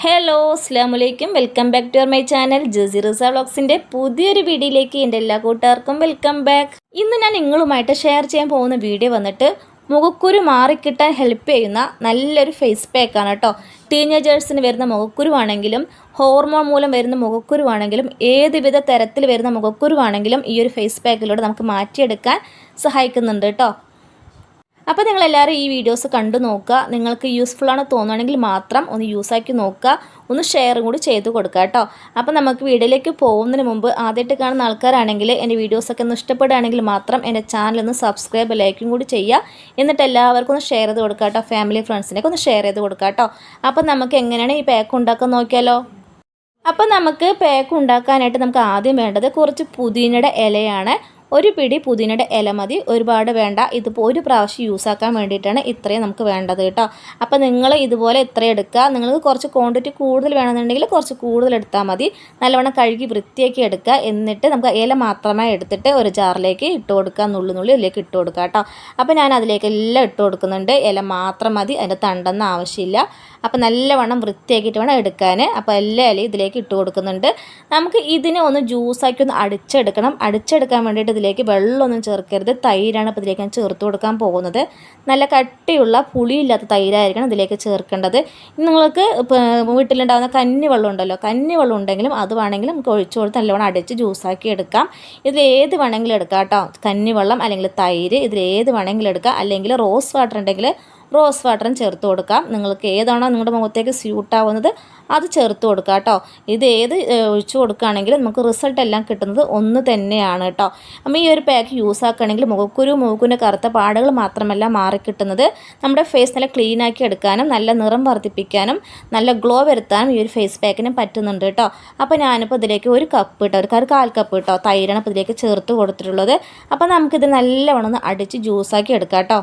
Hello അസ്സാം വലൈക്കും welcome back to my channel Jaseeras വ്ളോഗ്സിന്റെ പുതിയൊരു വീഡിയോയിലേക്ക് എന്റെ എല്ലാ കൂട്ടുകാർക്കും വെൽക്കം ബാക്ക് ഇന്ന് ഞാൻ നിങ്ങളുമായിട്ട് ഷെയർ ചെയ്യാൻ പോകുന്ന വീഡിയോ വന്നിട്ട് മുഖക്കുരു മാറിക്കിട്ടാൻ ഹെൽപ്പ് ചെയ്യുന്ന നല്ലൊരു ഫേസ് പാക്കാണ് കേട്ടോ. ടീനേജേഴ്സിന് വരുന്ന മുഖക്കുരുവാണെങ്കിലും ഹോർമോൺ മൂലം വരുന്ന മുഖക്കുരുവാണെങ്കിലും ഏതുവിധ തരത്തിൽ വരുന്ന മുഖക്കുരുവാണെങ്കിലും ഈ ഒരു ഫേസ് പാക്കിലൂടെ നമുക്ക് മാറ്റിയെടുക്കാൻ സഹായിക്കുന്നുണ്ട് കേട്ടോ. അപ്പോൾ നിങ്ങൾ എല്ലാവരും ഈ വീഡിയോസ് കണ്ടു നോക്കുക. നിങ്ങൾക്ക് യൂസ്ഫുൾ ആണ് തോന്നുകയാണെങ്കിൽ മാത്രം ഒന്ന് യൂസാക്കി നോക്കുക. ഒന്ന് ഷെയറും കൂടി ചെയ്ത് കൊടുക്കുക കേട്ടോ. അപ്പോൾ നമുക്ക് വീഡിയോയിലേക്ക് പോകുന്നതിന് മുമ്പ് ആദ്യമായിട്ട് കാണുന്ന ആൾക്കാരാണെങ്കിൽ എന്റെ വീഡിയോസൊക്കെ ഒന്ന് ഇഷ്ടപ്പെടുകയാണെങ്കിൽ മാത്രം എന്റെ ചാനൽ ഒന്ന് സബ്സ്ക്രൈബ് ലൈക്കും കൂടി ചെയ്യുക. എന്നിട്ട് എല്ലാവർക്കും ഒന്ന് ഷെയർ ചെയ്ത് കൊടുക്കുക കേട്ടോ. ഫാമിലി ഫ്രണ്ട്സിനൊക്കെ ഒന്ന് ഷെയർ ചെയ്ത് കൊടുക്കുക കേട്ടോ. അപ്പോൾ നമുക്ക് എങ്ങനെയാണ് ഈ പാക്ക് ഉണ്ടാക്കാൻ നോക്കിയാലോ? അപ്പോൾ നമുക്ക് പാക്ക് ഉണ്ടാക്കാനായിട്ട് നമുക്ക് ആദ്യം വേണ്ടത് കുറച്ച് പുതിനയുടെ ഇലയാണ്. ഒരു പിടി പുതിനയുടെ ഇല മതി. ഒരുപാട് വേണ്ട. ഇതിപ്പോൾ ഒരു പ്രാവശ്യം യൂസാക്കാൻ വേണ്ടിയിട്ടാണ് ഇത്രയും നമുക്ക് വേണ്ടത് കേട്ടോ. അപ്പോൾ നിങ്ങൾ ഇതുപോലെ ഇത്ര എടുക്കുക. നിങ്ങൾക്ക് കുറച്ച് ക്വാണ്ടിറ്റി കൂടുതൽ വേണമെന്നുണ്ടെങ്കിൽ കുറച്ച് കൂടുതൽ എടുത്താൽ മതി. നല്ലവണ്ണം കഴുകി വൃത്തിയാക്കി എടുക്കുക. എന്നിട്ട് നമുക്ക് ഇല മാത്രമേ എടുത്തിട്ട് ഒരു ജാറിലേക്ക് ഇട്ട് കൊടുക്കുക. നുള്ളിനുള്ളി നുള്ളി അതിലേക്ക് ഇട്ട് കൊടുക്കുക കേട്ടോ. അപ്പോൾ ഞാൻ അതിലേക്ക് എല്ലാം ഇട്ട് കൊടുക്കുന്നുണ്ട്. ഇല മാത്രം മതി. അതിന്റെ തണ്ടെന്ന് ആവശ്യമില്ല. അപ്പോൾ നല്ലവണ്ണം വൃത്തിയാക്കിയിട്ട് വേണം എടുക്കാൻ അപ്പോൾ എല്ലാ ഇലയും ഇതിലേക്ക് ഇട്ട് കൊടുക്കുന്നുണ്ട്. നമുക്ക് ഇതിനെ ഒന്ന് ജ്യൂസാക്കി ഒന്ന് അടിച്ചെടുക്കണം. അടിച്ചെടുക്കാൻ വേണ്ടിയിട്ട് ഇതിലേക്ക് വെള്ളമൊന്നും ചേർക്കരുത്. തൈരാണ് അപ്പോൾ ഇതിലേക്ക് ഞാൻ ചേർത്ത് കൊടുക്കാൻ പോകുന്നത്. നല്ല കട്ടിയുള്ള പുളിയില്ലാത്ത തൈരായിരിക്കണം ഇതിലേക്ക് ചേർക്കേണ്ടത്. നിങ്ങൾക്ക് വീട്ടിലുണ്ടാകുന്ന കന്നി വെള്ളം ഉണ്ടല്ലോ കന്നി വെള്ളം ഉണ്ടെങ്കിലും അത് വേണമെങ്കിലും നമുക്ക് ഒഴിച്ചു കൊടുത്ത് നല്ലവണ്ണം അടിച്ച് ജ്യൂസാക്കി എടുക്കാം. ഇതിൽ ഏത് വേണമെങ്കിലും എടുക്കാം കേട്ടോ. കന്നി വെള്ളം അല്ലെങ്കിൽ തൈര് ഇതിൽ ഏത് വേണമെങ്കിലും എടുക്കാം. അല്ലെങ്കിൽ റോസ് വാട്ടർ ഉണ്ടെങ്കിൽ റോസ് വാട്ടറും ചേർത്ത് കൊടുക്കാം. നിങ്ങൾക്ക് ഏതാണോ നിങ്ങളുടെ മുഖത്തേക്ക് സ്യൂട്ടാവുന്നത് അത് ചേർത്ത് കൊടുക്കുക കേട്ടോ. ഇത് ഏത് ഒഴിച്ചു കൊടുക്കുകയാണെങ്കിലും നമുക്ക് റിസൾട്ട് എല്ലാം കിട്ടുന്നത് ഒന്ന് തന്നെയാണ് കേട്ടോ. അപ്പം ഈ ഒരു പാക്ക് യൂസ് ആക്കുകയാണെങ്കിൽ മുഖക്കുരു മുഖക്കുന്റെ കറുത്ത പാടുകൾ മാത്രമല്ല മാറിക്കിട്ടുന്നത്. നമ്മുടെ ഫേസ് നല്ല ക്ലീൻ ആക്കി എടുക്കാനും നല്ല നിറം വർദ്ധിപ്പിക്കാനും നല്ല ഗ്ലോ വരുത്താനും ഈ ഒരു ഫേസ് പാക്കിന് പറ്റുന്നുണ്ട് കേട്ടോ. അപ്പോൾ ഞാനിപ്പോൾ ഇതിലേക്ക് ഒരു കപ്പ് ഇട്ടോ ഒരു കാൽ കപ്പ് ഇട്ടോ തൈരാണ് ഇപ്പോൾ ഇതിലേക്ക് ചേർത്ത് കൊടുത്തിട്ടുള്ളത്. അപ്പോൾ നമുക്കിത് നല്ലവണ്ണം ഒന്ന് അടിച്ച് ജ്യൂസാക്കി എടുക്കാം കേട്ടോ.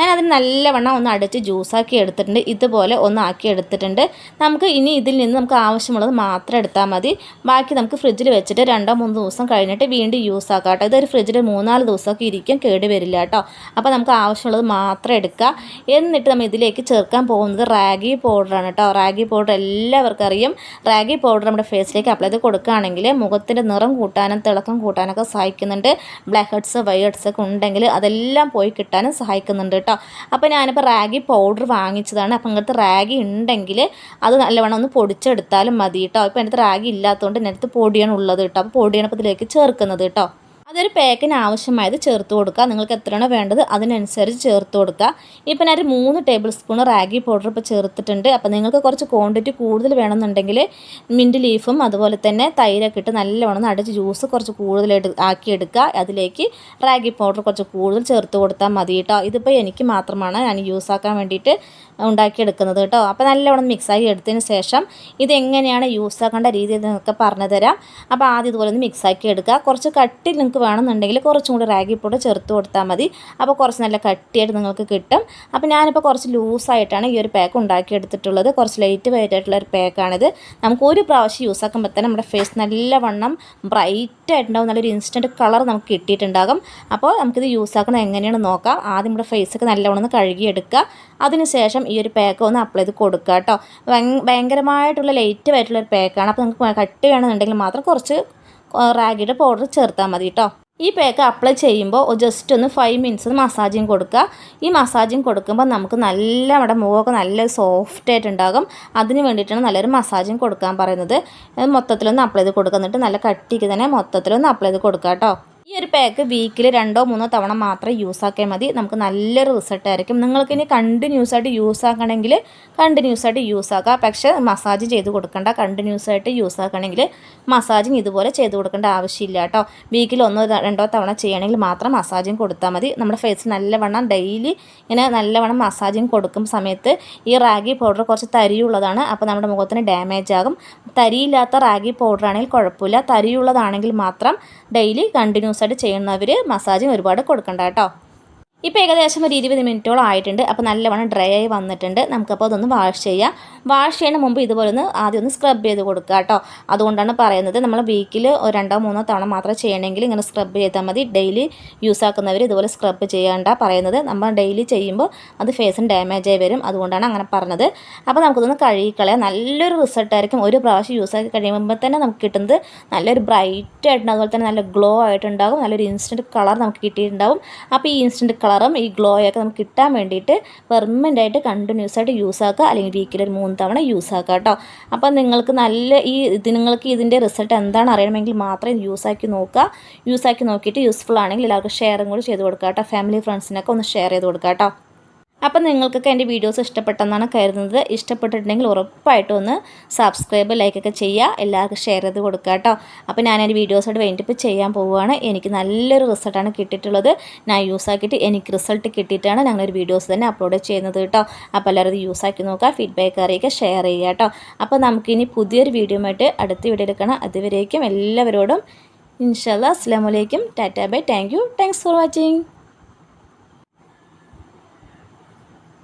ഞാൻ നല്ലവണ്ണം ഒന്ന് അടിച്ച് ജ്യൂസാക്കി എടുത്തിട്ടുണ്ട്. ഇതുപോലെ ഒന്ന് ആക്കി എടുത്തിട്ടുണ്ട്. നമുക്ക് ഇനി ഇതിൽ നിന്ന് നമുക്ക് ആവശ്യമുള്ളത് മാത്രം എടുത്താൽ മതി. ബാക്കി നമുക്ക് ഫ്രിഡ്ജിൽ വെച്ചിട്ട് രണ്ടോ മൂന്ന് ദിവസം കഴിഞ്ഞിട്ട് വീണ്ടും യൂസ് ആക്കാം കേട്ടോ. ഇതൊരു ഫ്രിഡ്ജിൽ മൂന്നാൽ ദിവസമൊക്കെ ഇരിക്കും കേട് വരില്ല കേട്ടോ. അപ്പോൾ നമുക്ക് ആവശ്യമുള്ളത് മാത്രം എടുക്കുക. എന്നിട്ട് നമ്മൾ ഇതിലേക്ക് ചേർക്കാൻ പോകുന്നത് റാഗി പൗഡറാണ് കേട്ടോ. റാഗി പൗഡർ എല്ലാവർക്കും അറിയും. റാഗി പൗഡർ നമ്മുടെ ഫേസിലേക്ക് അപ്ലൈ ചെയ്ത് കൊടുക്കുകയാണെങ്കിൽ മുഖത്തിന്റെ നിറം കൂട്ടാനും തിളക്കം കൂട്ടാനൊക്കെ സഹായിക്കുന്നുണ്ട്. ബ്ലാക്ക് ഹെഡ്സ് വൈ ഹെഡ്സ് ഒക്കെ ഉണ്ടെങ്കിൽ അതെല്ലാം പോയി കിട്ടാനും സഹായിക്കുന്നുണ്ട് കേട്ടോ. അപ്പോൾ ഞാനിപ്പോൾ റാഗി പൗഡർ വാങ്ങിച്ചതാണ്. അപ്പം അങ്ങനത്തെ റാഗി ഉണ്ടെങ്കിൽ അത് നല്ലവണ്ണം ഒന്ന് പൊടിച്ചെടുത്താലും മതി കേട്ടോ. ഇപ്പോൾ എന്റെ റാഗി ഇല്ലാത്തതുകൊണ്ട് എന്റെ അടുത്ത് പൊടിയാണ് ഉള്ളത് കേട്ടോ. അപ്പോൾ പൊടിയാണ് ഇപ്പോൾ ഇതിലേക്ക് ചേർക്കുന്നത് കേട്ടോ. അതൊരു പാക്കിന് ആവശ്യമായത് ചേർത്ത് കൊടുക്കുക. നിങ്ങൾക്ക് എത്രയാണോ വേണ്ടത് അതിനനുസരിച്ച് ചേർത്ത് കൊടുക്കുക. ഇപ്പം ഞാൻ ഒരു മൂന്ന് ടേബിൾ സ്പൂൺ റാഗി പൗഡർ ഇപ്പോൾ ചേർത്തിട്ടുണ്ട്. അപ്പോൾ നിങ്ങൾക്ക് കുറച്ച് ക്വാണ്ടിറ്റി കൂടുതൽ വേണമെന്നുണ്ടെങ്കിൽ മിന്റ് ലീഫും അതുപോലെ തന്നെ തൈരൊക്കെ ഇട്ട് നല്ലവണ്ണം അടിച്ച് ജ്യൂസ് കുറച്ച് കൂടുതലായിട്ട് ആക്കിയെടുക്കുക. അതിലേക്ക് റാഗി പൗഡർ കുറച്ച് കൂടുതൽ ചേർത്ത് കൊടുത്താൽ മതി കേട്ടോ. ഇതിപ്പോൾ എനിക്ക് മാത്രമാണ് ഞാൻ യൂസ് ആക്കാൻ വേണ്ടിയിട്ട് ഉണ്ടാക്കിയെടുക്കുന്നത് കേട്ടോ. അപ്പോൾ നല്ലവണ്ണം മിക്സാക്കി എടുത്തതിന് ശേഷം ഇതെങ്ങനെയാണ് യൂസ് ആക്കേണ്ട രീതി എന്നൊക്കെ പറഞ്ഞു തരാം അപ്പോൾ ആദ്യം ഇതുപോലെ ഒന്ന് മിക്സാക്കി എടുക്കുക. കുറച്ച് കട്ടി നിങ്ങൾക്ക് വേണമെന്നുണ്ടെങ്കിൽ കുറച്ചും കൂടി റാഗി പൊടി ചേർത്ത് കൊടുത്താൽ മതി. അപ്പോൾ കുറച്ച് നല്ല കട്ടിയായിട്ട് നിങ്ങൾക്ക് കിട്ടും. അപ്പോൾ ഞാനിപ്പോൾ കുറച്ച് ലൂസായിട്ടാണ് ഈ ഒരു പാക്ക് ഉണ്ടാക്കിയെടുത്തിട്ടുള്ളത്. കുറച്ച് ലൈറ്റ് വെയിറ്റ് ആയിട്ടുള്ള ഒരു പാക്കാണിത് നമുക്ക് ഒരു പ്രാവശ്യം യൂസ് ആക്കുമ്പോൾ തന്നെ നമ്മുടെ ഫേസ് നല്ലവണ്ണം ബ്രൈറ്റ് ആയിട്ടുണ്ടാവും. നല്ലൊരു ഇൻസ്റ്റന്റ് കളർ നമുക്ക് കിട്ടിയിട്ടുണ്ടാകും. അപ്പോൾ നമുക്കിത് യൂസ് ആക്കുന്നത് എങ്ങനെയാണ് നോക്കാം. ആദ്യം നമ്മുടെ ഫേസൊക്കെ നല്ലവണ്ണം ഒന്ന് കഴുകിയെടുക്കുക. അതിനുശേഷം ഈ ഒരു പാക്ക് ഒന്ന് അപ്ലൈ ചെയ്ത് കൊടുക്കുക കേട്ടോ. ഭയങ്കരമായിട്ടുള്ള ലൈറ്റ് ആയിട്ടുള്ള ഒരു പാക്കാണ് അപ്പോൾ നിങ്ങൾക്ക് കട്ട് വേണമെന്നുണ്ടെങ്കിൽ മാത്രം കുറച്ച് റാഗിയുടെ പൗഡർ ചേർത്താൽ മതി കേട്ടോ ഈ പാക്ക് അപ്ലൈ ചെയ്യുമ്പോൾ ജസ്റ്റ് ഒന്ന് ഫൈവ് മിനിറ്റ്സ് മസാജിങ് കൊടുക്കുക. ഈ മസാജിങ് കൊടുക്കുമ്പോൾ നമുക്ക് നല്ല നമ്മുടെ മുഖമൊക്കെ നല്ല സോഫ്റ്റ് ആയിട്ടുണ്ടാകും. അതിന് വേണ്ടിയിട്ടാണ് നല്ലൊരു മസാജിങ് കൊടുക്കാൻ പറയുന്നത്. മൊത്തത്തിലൊന്ന് അപ്ലൈ ചെയ്ത് കൊടുക്കുക. എന്നിട്ട് നല്ല കട്ടിക്ക് തന്നെ മൊത്തത്തിലൊന്ന് അപ്ലൈ ചെയ്ത് കൊടുക്കുക കേട്ടോ ഈ ഒരു പാക്ക് വീക്കിൽ രണ്ടോ മൂന്നോ തവണ മാത്രം യൂസ് ആക്കിയാൽ മതി. നമുക്ക് നല്ലൊരു റിസൾട്ട് ആയിരിക്കും. നിങ്ങൾക്ക് ഇനി കണ്ടിന്യൂസ് ആയിട്ട് യൂസ് ആക്കണമെങ്കിൽ കണ്ടിന്യൂസ് ആയിട്ട് യൂസ് ആക്കുക പക്ഷേ മസാജ് ചെയ്ത് കൊടുക്കേണ്ട. കണ്ടിന്യൂസ് ആയിട്ട് യൂസ് ആക്കണമെങ്കിൽ മസാജിങ് ഇതുപോലെ ചെയ്ത് കൊടുക്കേണ്ട ആവശ്യമില്ല കേട്ടോ. വീക്കിൽ ഒന്നോ രണ്ടോ തവണ ചെയ്യണമെങ്കിൽ മാത്രം മസാജിങ് കൊടുത്താൽ മതി. നമ്മുടെ ഫേസ് നല്ലവണ്ണം ഡെയിലി ഇങ്ങനെ നല്ലവണ്ണം മസാജിങ് കൊടുക്കും സമയത്ത് ഈ റാഗി പൗഡർ കുറച്ച് തരിയുള്ളതാണ്. അപ്പോൾ നമ്മുടെ മുഖത്തിന് ഡാമേജ് ആകും. തരിയില്ലാത്ത റാഗി പൗഡർ ആണെങ്കിൽ കുഴപ്പമില്ല. തരിയുള്ളതാണെങ്കിൽ മാത്രം ഡെയിലി കണ്ടിന്യൂസ് ആയിട്ട് ചെയ്യുന്നവർ മസാജിങ് ഒരുപാട് കൊടുക്കണ്ട കേട്ടോ. ഇപ്പോൾ ഏകദേശം ഒരു ഇരുപത് മിനിറ്റോളം ആയിട്ടുണ്ട്. അപ്പോൾ നല്ലവണ്ണം ഡ്രൈ ആയി വന്നിട്ടുണ്ട്. നമുക്കപ്പോൾ അതൊന്ന് വാഷ് ചെയ്യാം. വാഷ് ചെയ്യുന്ന മുമ്പ് ഇതുപോലെ ഒന്ന് ആദ്യം ഒന്ന് സ്ക്രബ് ചെയ്ത് കൊടുക്കുക കേട്ടോ. അതുകൊണ്ടാണ് പറയുന്നത് നമ്മൾ വീക്കിൽ രണ്ടോ മൂന്നോ തവണ മാത്രം ചെയ്യണമെങ്കിൽ ഇങ്ങനെ സ്ക്രബ് ചെയ്താൽ മതി. ഡെയിലി യൂസ് ആക്കുന്നവർ ഇതുപോലെ സ്ക്രബ് ചെയ്യേണ്ട പറയുന്നത്. നമ്മൾ ഡെയിലി ചെയ്യുമ്പോൾ അത് ഫേസിന് ഡാമേജ് ആയി വരും. അതുകൊണ്ടാണ് അങ്ങനെ പറഞ്ഞത്. അപ്പോൾ നമുക്കിതൊന്ന് കഴുകിക്കളയാം. നല്ലൊരു റിസൾട്ടായിരിക്കും ഒരു പ്രാവശ്യം യൂസ് ആക്കി കഴിയുമ്പോൾ തന്നെ നമുക്ക് കിട്ടുന്നത് നല്ലൊരു ബ്രൈറ്റ് ആയിട്ടുണ്ട് അതുപോലെ തന്നെ നല്ല ഗ്ലോ ആയിട്ടുണ്ടാകും നല്ലൊരു ഇൻസ്റ്റന്റ് കളർ നമുക്ക് കിട്ടിയിട്ടുണ്ടാകും അപ്പോൾ ഈ ഇൻസ്റ്റന്റ് കളറും ഈ ഗ്ലോയൊക്കെ നമുക്ക് കിട്ടാൻ വേണ്ടിയിട്ട് പെർമനന്റ് ആയിട്ട് കണ്ടിന്യൂസ് ആയിട്ട് യൂസ് ആക്കുക. അല്ലെങ്കിൽ വീക്കിൽ ഒരു മൂന്ന് തവണ യൂസ് ആക്കുക കേട്ടോ അപ്പോൾ നിങ്ങൾക്ക് നല്ല ഈ നിങ്ങൾക്ക് ഇതിന്റെ റിസൾട്ട് എന്താണ് അറിയണമെങ്കിൽ മാത്രം ഇത് യൂസ് ആക്കി നോക്കുക. യൂസ് ആക്കി നോക്കിയിട്ട് യൂസ്ഫുൾ ആണെങ്കിൽ എല്ലാവർക്കും ഷെയറും കൂടി ചെയ്ത് കൊടുക്കുക കേട്ടോ ഫാമിലി ഫ്രണ്ട്സിനൊക്കെ ഒന്ന് ഷെയർ ചെയ്ത് കൊടുക്കുക കേട്ടോ അപ്പം നിങ്ങൾക്കൊക്കെ എന്റെ വീഡിയോസ് ഇഷ്ടപ്പെട്ടെന്നാണ് കരുതുന്നത്. ഇഷ്ടപ്പെട്ടിട്ടുണ്ടെങ്കിൽ ഉറപ്പായിട്ടും ഒന്ന് സബ്സ്ക്രൈബ് ലൈക്കൊക്കെ ചെയ്യുക. എല്ലാവർക്കും ഷെയർ ചെയ്ത് കൊടുക്കുക കേട്ടോ. അപ്പോൾ ഞാൻ എന്റെ വീഡിയോസായിട്ട് വേണ്ടിയിട്ട് ചെയ്യാൻ പോവുകയാണ്. എനിക്ക് നല്ലൊരു റിസൾട്ടാണ് കിട്ടിയിട്ടുള്ളത്. ഞാൻ യൂസ് ആക്കിയിട്ട് എനിക്ക് റിസൾട്ട് കിട്ടിയിട്ടാണ് ഞങ്ങളൊരു വീഡിയോസ് തന്നെ അപ്ലോഡ് ചെയ്യുന്നത് കേട്ടോ. അപ്പോൾ എല്ലാവരും ഇത് യൂസ് ആക്കി നോക്കുക. ഫീഡ്ബാക്ക് അറിയിക്കുക ഷെയർ ചെയ്യുക കേട്ടോ. അപ്പോൾ നമുക്കിനി പുതിയൊരു വീഡിയോ ആയിട്ട് അടുത്ത വീഡിയോ എടുക്കണം അതുവരേക്കും എല്ലാവരോടും ഇൻഷാല്ല അസ്സാം വലൈക്കും tata bye thank you thanks for watching